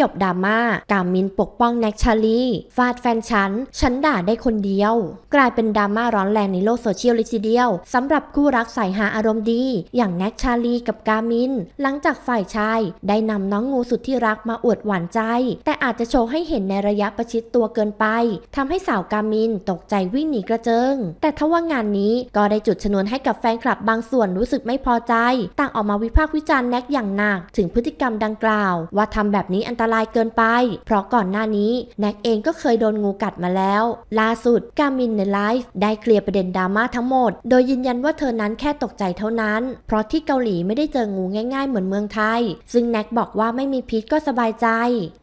ยบดราม่า กามินปกป้องแน็กชาลีฟาดแฟนฉัน ฉันด่าได้คนเดียว กลายเป็นดราม่าร้อนแรงในโลกโซเชียลเลยทีเดียวสำหรับคู่รักสายหาอารมณ์ดี อย่างแน็กชาลีกับกามิน หลังจากฝ่ายชาย ได้นำน้องงูสุดที่รักมาอวดหวานใจ แต่อาจจะโชว์ให้เห็นในระยะประชิดตัวเกินไปทำให้สาวกามินตกใจวิ่งหนีกระเจิง แต่ทว่างานนี้ก็ได้จุดชนวนให้กับแฟนคลับบางส่วนรู้สึกไม่พอใจ ต่างออกมาวิพากษ์วิจารณ์แน็กอย่างหนักถึงพฤติกรรมดังกล่าว ว่าทำแบบนี้อันตรายเกินไป เพราะก่อนหน้านี้แน็กเองก็เคยโดนงูกัดมาแล้ว ล่าสุดกามินในไลฟ์ได้เคลียร์ประเด็นดราม่าทั้งหมด โดยยืนยันว่าเธอนั้นแค่ตกใจเท่านั้น เพราะที่เกาหลีไม่ได้เจองูง่าย ๆ เหมือนเมืองไทย ซึ่งแน็กบอกว่าไม่มีพิษก็สบายใจ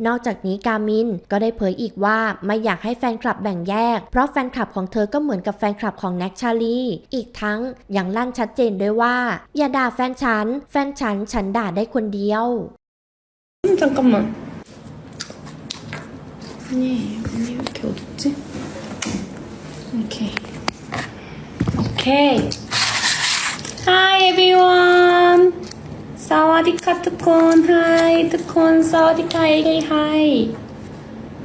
นอกจากนี้กามินก็ได้เผยอีกว่าไม่อยากให้แฟนคลับแบ่งแยก เพราะแฟนคลับของเธอก็เหมือนกับแฟนคลับของแน็กชาลี อีกทั้งยังลั่นชัดเจนด้วยว่า อย่าด่าแฟนฉัน แฟนฉันฉันด่าได้คนเดียว 음, 잠깐만. 아니, 언니 왜 이렇게 어둡지? 오케이. 오케이. Hi everyone. 사와디카 투콘. Hi 투콘. 사와디카 에이 하이.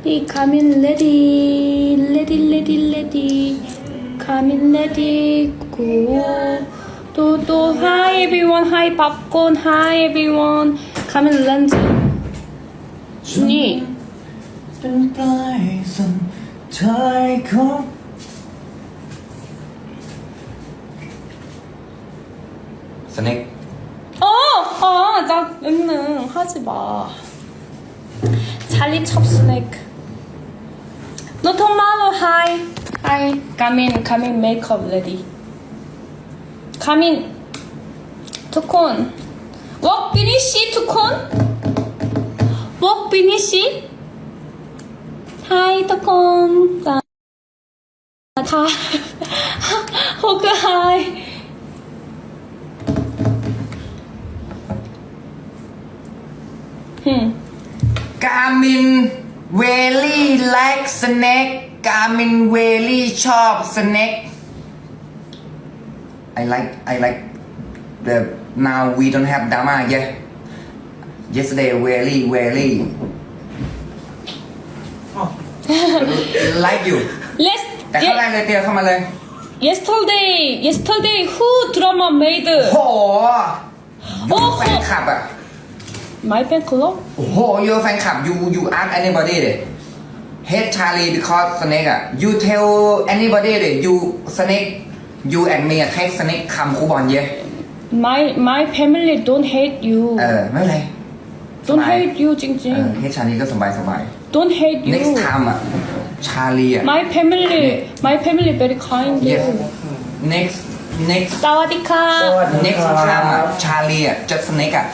이 가민 레디. 레디 레디 레디. 가민 레디. 고. 또, 또, hi everyone, hi popcorn, hi everyone. 가민 렌즈. 준이. เป็นปลายสุดท้ายของ สเน็ก 어! 아, 나 응응 하지 마. 찰리 첩스네이크. No tomorrow, hi. Hi, 가민, 가민 메이크업 레디. 가민, 투콘. 웍 비니시 투콘? 웍 비니시? とこんたた北海 Garmin really like snack. Garmin really ชอบ snack. I like I like the now we don't have Dama yet yesterday really really very very like you Let's แต่เข้าแรกเลยเตียวเข้ามาเลย yesterday yesterday who drama made โหยูโอ้โหแฟนคลับอะ my fan club โอ้โหยูแฟนคลับ you you ask anybody เลย hate Charlie because snake อะ you tell anybody เลย you snake you and me อะ take snake คำคูบอลเยอะ my my family don't hate you เออ ไม่เป็นไร don't สบาย hate you เออ찡찡 hate Charlie ก็สบายสบาย don't hate you next time อะชาลีอะ my family my family very kind yes next next สวัสดีค่ะ next time อะชาลีอะ just snake อะ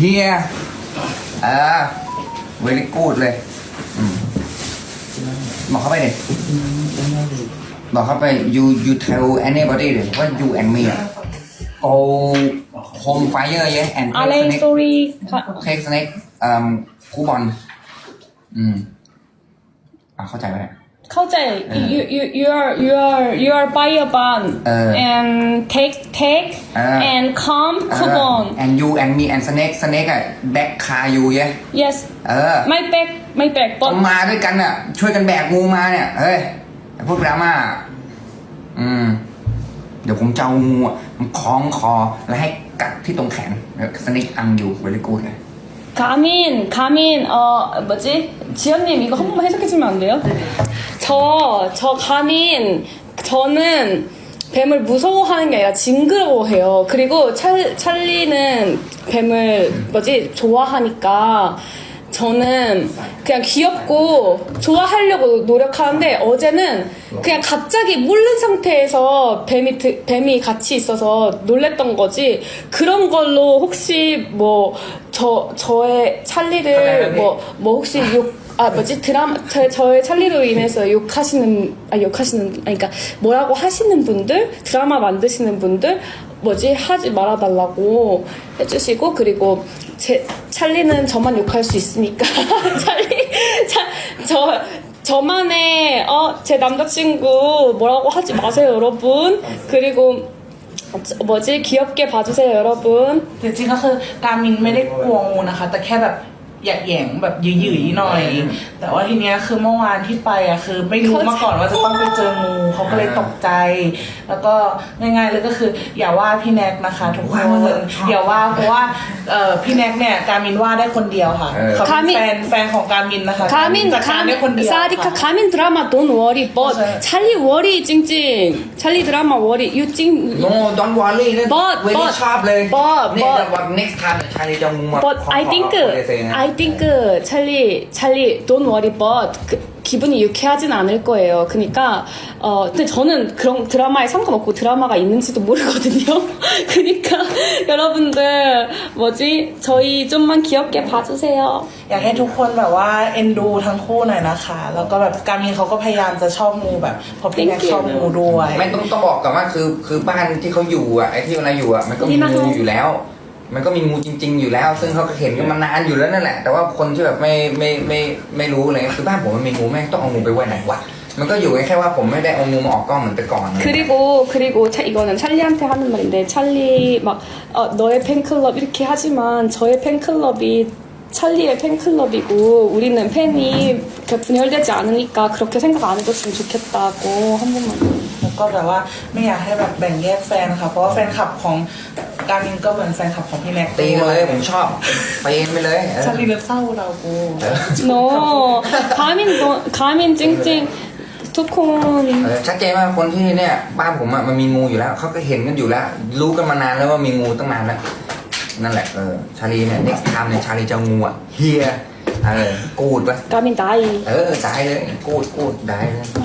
here อ่า very good เลยบอกเข้าไปเลยบอกเข้าไป you you tell anybody เลยว่า you and me อะ go home fire yeah and อะไร sorry take snake อ่าคูบอล อืมอะเข้าใจไหมเนี่ยเข้าใจ you you you are you are you are buy a ban เออ and take take เออ and come เออ come on and you and me and snake snake อะ back car you เยอะ yes เออ my back my back ต้อ but งมาด้วยกันอะ ช่วยกันแบกงูมาเนี่ยเฮ้ยอย่าพูดดราม่าอืม เดี๋ยวผมจะเอางูอะมันคล้องคอแล้วให้กัดที่ตรงแขนสนิกอังอยู่เวลิกูดเลย 가민, 가민, 어, 뭐지? 지연님, 이거 한 번만 해석해주면 안 돼요? 저, 저 가민, 저는 뱀을 무서워하는 게 아니라 징그러워해요. 그리고 찰, 찰리는 뱀을, 뭐지? 좋아하니까 저는 그냥 귀엽고 좋아하려고 노력하는데 어제는 그냥 갑자기 모르는 상태에서 뱀이, 드- 뱀이 같이 있어서 놀랬던 거지. 그런 걸로 혹시 뭐 저, 저의 찰리를 뭐, 뭐 혹시 욕, 아, 뭐지, 드라마, 저, 저의 찰리로 인해서 욕하시는, 아, 욕하시는, 아니, 그니까, 뭐라고 하시는 분들, 드라마 만드시는 분들, 뭐지, 하지 말아달라고 해주시고, 그리고, 제, 찰리는 저만 욕할 수 있으니까, 찰리, 차, 저, 저만의, 어, 제 남자친구 뭐라고 하지 마세요, 여러분. 그리고, 저- 뭐지, 귀엽게 봐주세요, 여러분. จริงๆก็คือการมินไม่ได้กลัวงูนะคะ แต่แค่แบบ หยักแหย่งแบบหยืยๆหน่อย แต่ว่าทีเนี้ยคือเมื่อวานที่ไปอ่ะคือไม่รู้มาก่อนว่าจะต้องไปเจองูเขาก็เลยตกใจ แล้วก็ง่ายๆเลยก็คือ อย่าว่าพี่แน็กนะคะ ทุกคนอย่าว่าเพราะว่าเอ่อพี่แน็กเนี่ยการมินว่าได้คนเดียวค่ะ เออ เขาเป็น การมิน แฟนแฟนของการมินนะคะ 가민 จัดการได้คนเดียว 사디카 ค่ะ 가민 드라마 don't worry but 맞아요. 찰리 worry 찡찡 찰리 드라마 worry you 찡 โนดอนวอลลี่เนี่ย But- เวลี่ but- ชอบเลย but- นี่ but- แต่ว่า next time เนี่ยชาลีจะงูมา but ขอ I ขอ think ขอเลยเซนะ I think 찰리 찰리 don't worry but 그, 기분이 유쾌하진 않을 거예요. 그러니까 어 근데 저는 그런 드라마에 상관없고 드라마가 있는지도 모르거든요. 그러니까 여러분들 뭐지 저희 좀만 귀엽게 봐주세요. อยากให้ทุกคนแบบว่าเอ็นดูทั้งคู่หน่อยนะคะ แล้วก็แบบการมินเขาก็พยายามจะชอบงูแบบเพราะพี่แน็ก Thank you ชอบงูด้วย ไม่ต้องต้องบอกก่อนว่าคือคือบ้านที่เขาอยู่อ่ะไอ้ที่เวลาอยู่อ่ะมันก็มี นี่นะคะ งูอยู่แล้ว มันก็มีงูจริง ๆ อยู่แล้ว ซึ่งเขาก็เห็นกันมานานอยู่แล้วนั่นแหละ แต่ว่าคนที่แบบไม่ไม่ไม่ไม่รู้เลยคือบ้านผมมันมีงูแม่งต้องเอางูไปไว้ไหนวะมันก็อยู่แค่ว่าผมไม่ได้เอางูมาออกกล้องเหมือนแต่ก่อน 그리고 그리고 차, 이거는 찰리한테 하는 말인데 찰리 막 어, 너의 팬클럽 이렇게 하지만 저의 팬클럽이 찰리의 팬클럽이고 우리는 팬이 이렇게 분열되지 않으니까 그렇게 생각 안 해줬으면 좋겠다고 한 번만 แล้ว ก็แบบว่าไม่อยากให้แบบแบ่งแยกแฟนค่ะเพราะว่าแฟนคลับของการมินก็เหมือนแฟนคลับของพี่แน็ก ตีกันเลยผมชอบตีกันไปเลยเออ ชาลีเลือเศร้าเรากู no 가민 너 가민 찡찡 투콘 เออชัดเจนว่าคนที่เนี่ยบ้านผมอะมันมีงูอยู่แล้วเขาก็เห็นกันอยู่แล้ว รู้กันมานานแล้วว่ามีงูตั้งนานแล้วนั่นแหละเออชาลีเนี่ย next time เนี่ยชาลีจะเอางูอ่ะเฮียเออกูดไป 가민 나이 เออได้เลยกูดกูดได้เลยอืม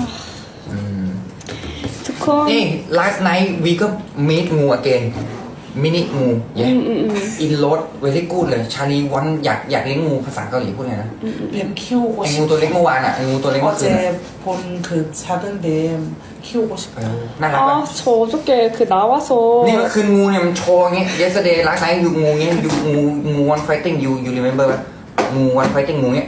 투콘 นี่ last night we ก็ meet งู again มินิงูเย้ 음, 음, 음. อินโรดเวลี่กูดเลย ชาลีวันอยากอยากเลี้ยงงูภาษาเกาหลีพูดไงนะ เลี้ยงคิ้วกู ไอ้งูตัวเล็กเมื่อวานอ่ะไอ้งูตัวเล็ก อ เมื่อ เจ คืนอะ พลคือชาเดนเดมคิ้วกู เออน่ารักปะ 아 저 어저께 그 나와서 นี่เมื่อคืนงูเนี่ยมันโชว์อย่างเงี้ย yesterday last night อยู่งูเงี้ยอยู่งูงู one fighting you you remember ปะงู one fighting งูเงี้ย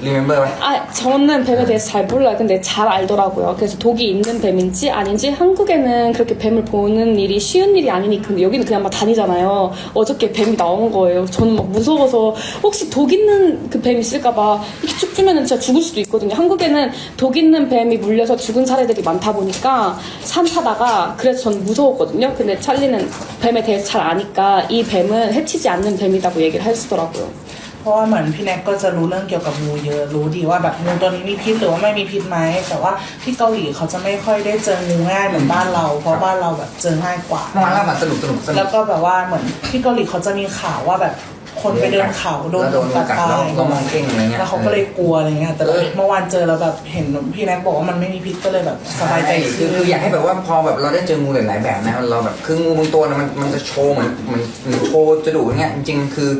remember ปะ 아, 저는 뱀에 대해서 잘 몰라요. 근데 잘 알더라고요. 그래서 독이 있는 뱀인지 아닌지 한국에는 그렇게 뱀을 보는 일이 쉬운 일이 아니니까 근데 여기는 그냥 막 다니잖아요. 어저께 뱀이 나온 거예요. 저는 막 무서워서 혹시 독 있는 그 뱀 있을까봐 이렇게 쭉 주면은 진짜 죽을 수도 있거든요. 한국에는 독 있는 뱀이 물려서 죽은 사례들이 많다 보니까 산 타다가 그래서 저는 무서웠거든요. 근데 찰리는 뱀에 대해서 잘 아니까 이 뱀은 해치지 않는 뱀이라고 얘기를 해주더라고요. เพราะว่าเหมือนพี่แน็กก็จะรู้เรื่องเกี่ยวกับงูเยอะรู้ดีว่าแบบงูตัวนี้มีพิษหรือว่าไม่มีพิษไหมแต่ว่าที่เกาหลีเขาจะไม่ค่อยได้เจองูง่ายเหมือนบ้านเรา เพราะบ้านเราแบบเจอง่ายกว่าเมื่อวานเล่ามาสนุกสนุกสนุแล้กวก็แบบว่าเหมือนที่เกาหลีเขาจะมีข่าวว่าแบบคนไปเดินเขาโดนแล้วโดนงูตัดกัดตาแล้วยแล้วมองเข่งอะไรเงี้ย แล้วเขาก็เลยกลัวอะไรเงี้ย แต่เออ เมื่อวานเจอแล้วแบบเห็นพี่แน็กบอกว่ามันไม่มีพิษก็เลยแบบสบายใจคืขึ้อนคืออยากให้แบบว่าพอแบบเราได้เจองูหลายๆแบบนะเราแบบคืองูบางตัวนะมันมันจะโชว์เหมือนเหมือนเหมือนโชว์จะดุอย่างเงี้ยจริงๆคือ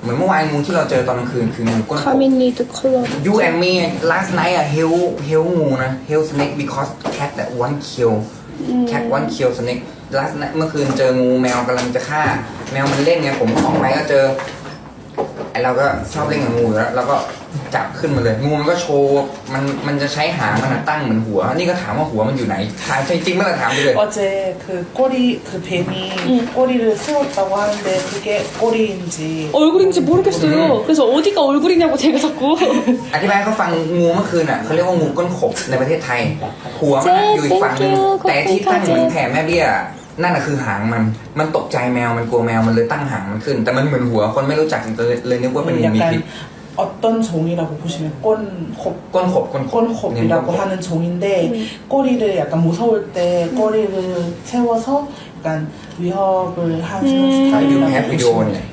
เหมือนเมื่อวานงูที่เราเจอตอนกลางคืนคืองูก้นกคอบ มินีทุกคน You and me last night อะ hell hell งูนะ hell snake because cat that one kill cat one kill snake last night เมื่อคืนเจองูแมวกำลังจะฆ่า แมวมันเล่นไงผมออกไปก็เจอ ไอเราก็ชอบเล่นกับงูอยู่แล้วเราก็จับขึ้นมาเลย งูมันก็โชว์มันมันจะใช้หางมันอะตั้งเหมือนหัว นี่ก็ถามว่าหัวมันอยู่ไหนถามจริงๆเมื่อไหร่ถามไปเลย 어제 그 꼬리 그 뱀이 꼬리를 세웠다고 하는데 그게 꼬리인지 얼굴인지 모르겠어요. 그래서 어디가 얼굴이냐고 제가 자꾸 อธิบายให้เขาฟังงูเมื่อคืนอ่ะเขาเรียกว่างูก้นขบในประเทศไทย หัวมันอะอยู่อีกฝั่งหนึง Thank you แต่ที่ตั้งเหมือนแผ่แม่เบี้ย นั่นน่ะคือหางมัน มันตกใจแมวมันกลัวแมวมันเลยตั้งหางมันขึ้น แต่มันเหมือนหัวคนไม่รู้จักเลยเลยนึกว่าเป็นงูมีพิษ 약간 어떤 종이라고 보시면 꼰곱 ก้นขบก้นขบ 꼰kop이라고 하는 종인데 꼬리를 약간 무서울 때 꼬리를 세워서 약간 위협을 하는 ถ้า you 스타일이라고 have video 보시면 เนี่ย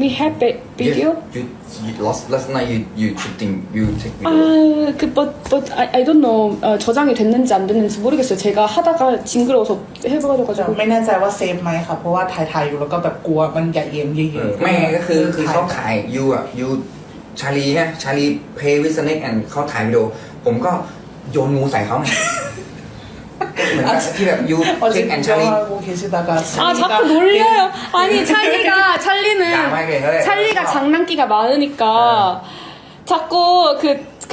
we have a video. you you lost last night you you shooting you take video 아, 그 but but I, I don't know 어, 저장이 됐는지 안 됐는지 모르겠어요. 제가 하다가 징그러워서 해버려가지고 ไม่แน่ใจว่าเซฟไหมค่ะเพราะว่าถ่ายๆอยู่แล้วก็แบบกลัวมันใหญ่เย็นเย เอ อะ อไม่ก็คือคือเขาขายยูอ่ะยูชาลีฮะชาลีเพย์วิสเน็กแอนเขาถ่ายวิดีโอผมก็โยนงูใส่เขาไง 어제 괜찮하고 계시다가 아 자꾸 놀려요. 아니 찰리가 찰리는 찰리가 장난기가 많으니까 자꾸 그 그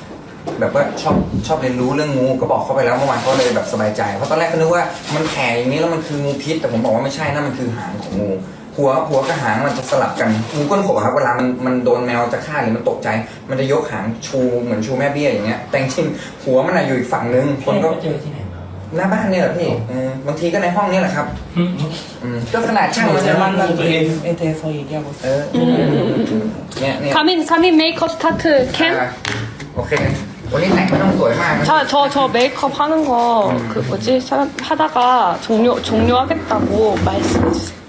แบบว่าชอบชอบเรียนรู้เรื่องงูก็บอกเขาไปแล้วเมื่อวานเขาเลยแบบสบายใจเพราะตอนแรกเขานึกว่ามันแผ่อย่างนี้แล้วมันคืองูพิษ แต่ผมบอกว่าไม่ใช่นะมันคือหางของงูหัวหัวกับหางมันจะสลับกันงูก้นขบครับเวลามันมันโดนแมวจะฆ่าหรือมันตกใจ มันจะยกหางชูเหมือนชูแม่เบี้ยอย่างเงี้ยแต่จริงหัวมันอยู่อีกฝั่งนึงคนก็เจอที่ไหนหน้าบ้านเนี่ยแหละพี่บางทีก็ในห้องเนี่ยแหละครับก็ขนาดช่างมันจะมันตัวเองเอเทโซอีเดียวเออเนี่ยเนี่ย Come in, come in, make us start to camp. โอเค วันนี้แต่งไม่ต้องสวยมากนะ 자, 저, 저 메이크업 하는 거, 그 뭐지, 사람 하다가 종료, 종료하겠다고 말씀해주세요.